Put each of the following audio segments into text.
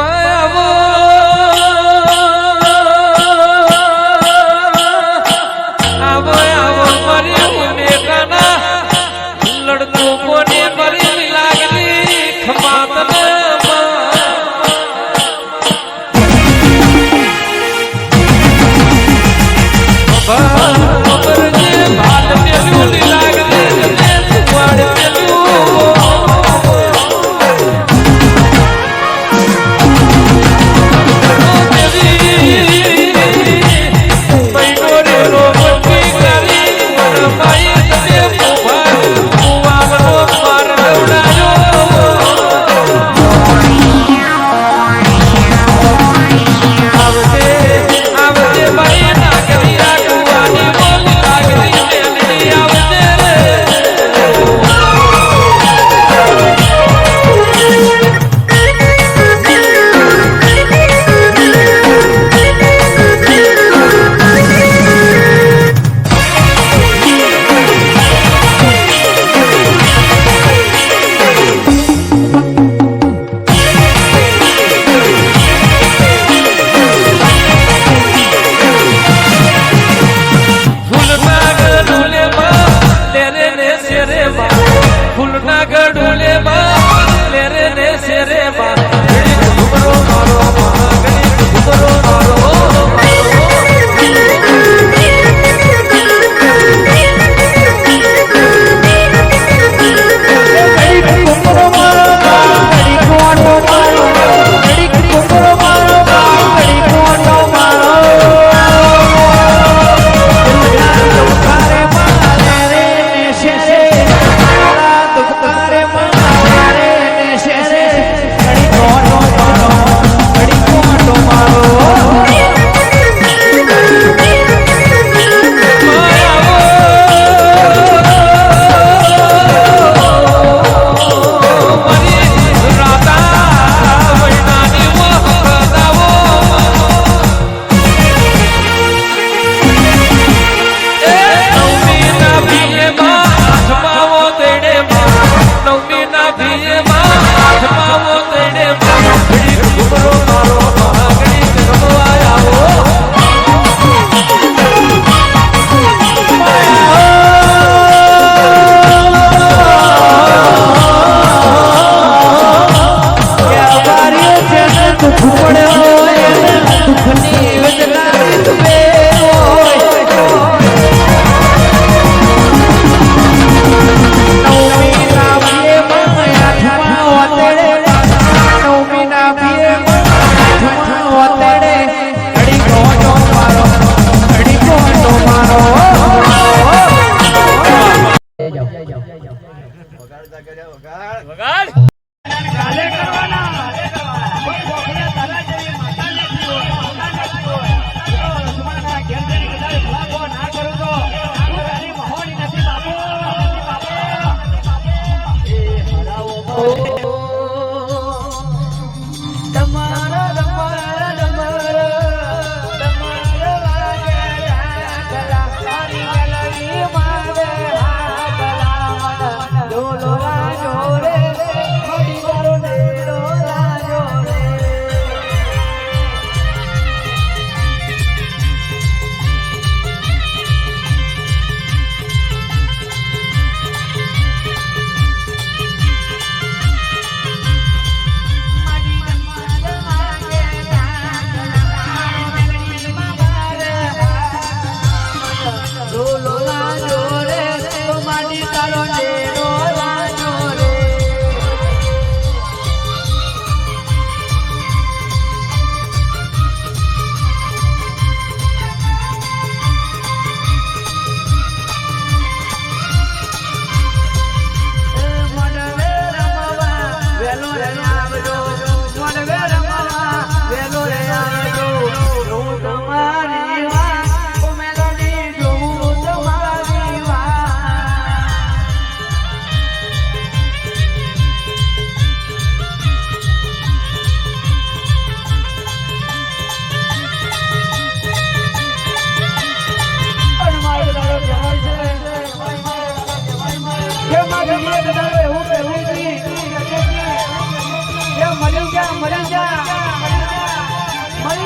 આવો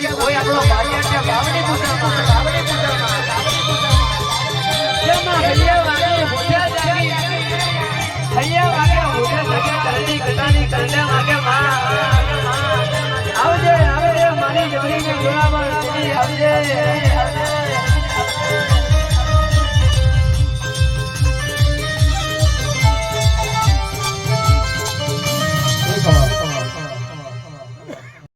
આત્ય હોય આપણો ભાઈ આત્ય ભાવની પૂજા ભાવની પૂજા જેમાં હૈયા આવજે આવજે, મારી જોડીને બોલાવણ આવજે આવજે.